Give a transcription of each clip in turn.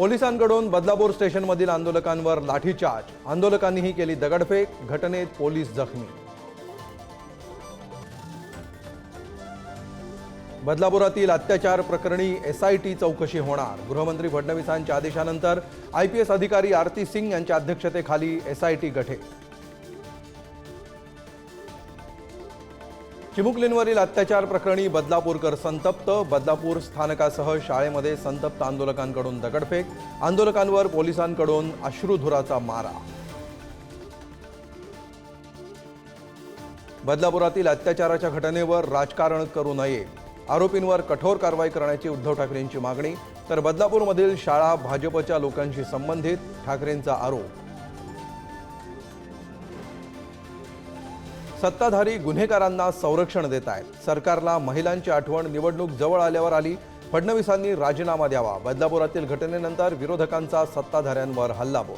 पोलिसांकडून बदलापूर स्टेशनमधील आंदोलकांवर लाठीचार्ज. आंदोलकांनीही केली दगडफेक घटनेत पोलीस जखमी. बदलापुरातील अत्याचार प्रकरणी एसआयटी चौकशी होणार. गृहमंत्री फडणवीसांच्या आदेशानंतर आयपीएस अधिकारी आरती सिंग यांच्या अध्यक्षतेखाली एसआयटी गठे. चिमुकलींवरील अत्याचार प्रकरणी बदलापूरकर संतप्त. बदलापूर स्थानकासह शाळेमध्ये संतप्त आंदोलकांकडून दगडफेक आंदोलकांवर पोलिसांकडून अश्रुधुराचा मारा. बदलापुरातील अत्याचाराच्या घटनेवर राजकारण करू नये आरोपींवर कठोर कारवाई करण्याची उद्धव ठाकरेंची मागणी तर बदलापूरमधील शाळा भाजपच्या लोकांशी संबंधित ठाकरेंचा आरोप. सत्ताधारी गुन्हेगारांना संरक्षण देत आहेत. सरकारला महिलांची आठवण निवडणूक जवळ आल्यावर आली. फडणवीसांनी राजीनामा द्यावा. बदलापुरातील घटनेनंतर विरोधकांचा सत्ताधाऱ्यांवर हल्लाबोल.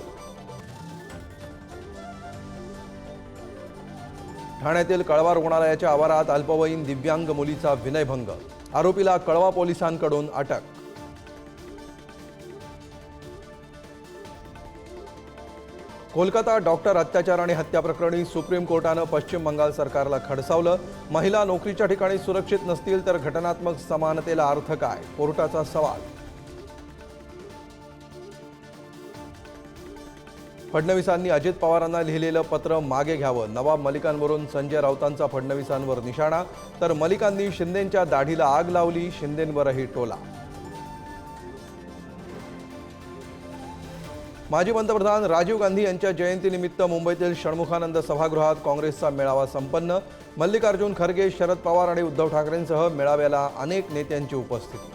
ठाण्यातील कळवा रुग्णालयाच्या आवारात अल्पवयीन दिव्यांग मुलीचा विनयभंग. आरोपीला कळवा पोलिसांकडून अटक. कोलकाता डॉक्टर अत्याचार आणि हत्या प्रकरणी सुप्रीम कोर्टानं पश्चिम बंगाल सरकारला खडसावलं. महिला नोकरीच्या ठिकाणी सुरक्षित नसतील तर घटनात्मक समानतेला अर्थ काय? कोर्टाचा सवाल. फडणवीसांनी अजित पवारांना लिहिलेलं पत्र मागे घ्यावं. नवाब मलिकांवरून संजय राऊतांचा फडणवीसांवर निशाणा. तर मलिकांनी शिंदेंच्या दाढीला आग लावली शिंदेंवरही टोला. माजी पंतप्रधान राजीव गांधी यांच्या जयंतीनिमित्त मुंबईतील षण्मुखानंद सभागृहात काँग्रेसचा मेळावा संपन्न. मल्लिकार्जुन खरगे शरद पवार आणि उद्धव ठाकरेंसह मेळाव्याला अनेक नेत्यांची उपस्थिती.